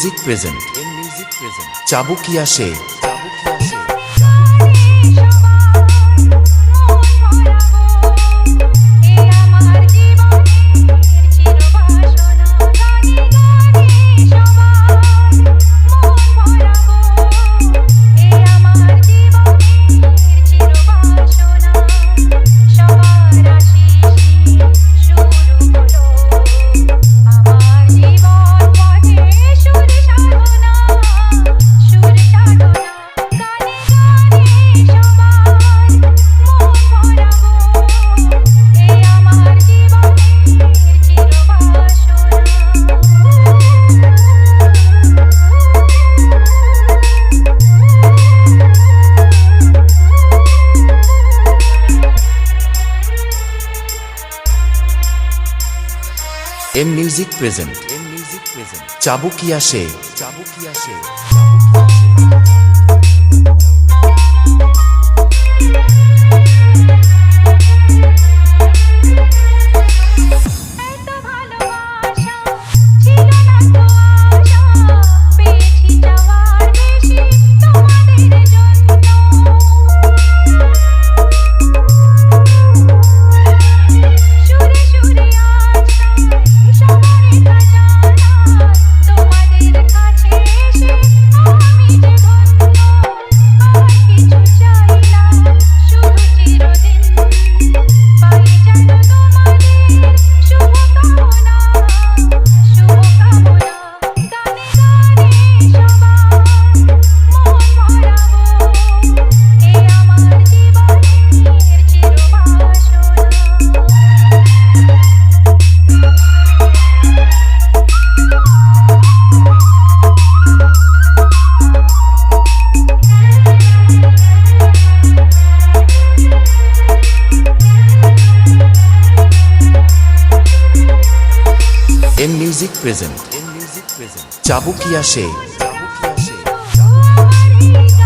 Music present চাবুকিয়া সে M music present M music present চাবুকিয়া সে। চাবুকিয়া সে। M music present. চাবুকিয়া সে। চাবুকিয়া সে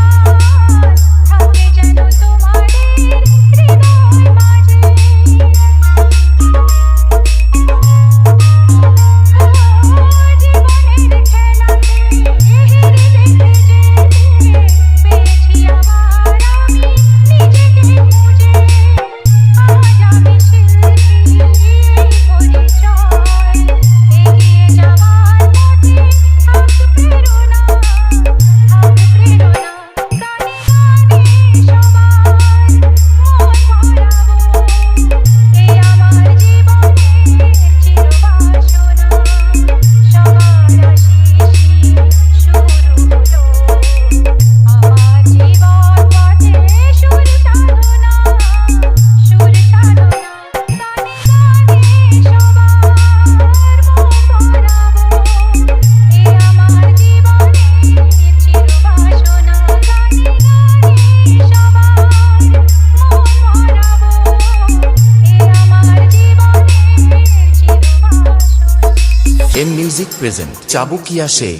মিউজিক প্রেজেন্ট চাবুকিয়া সে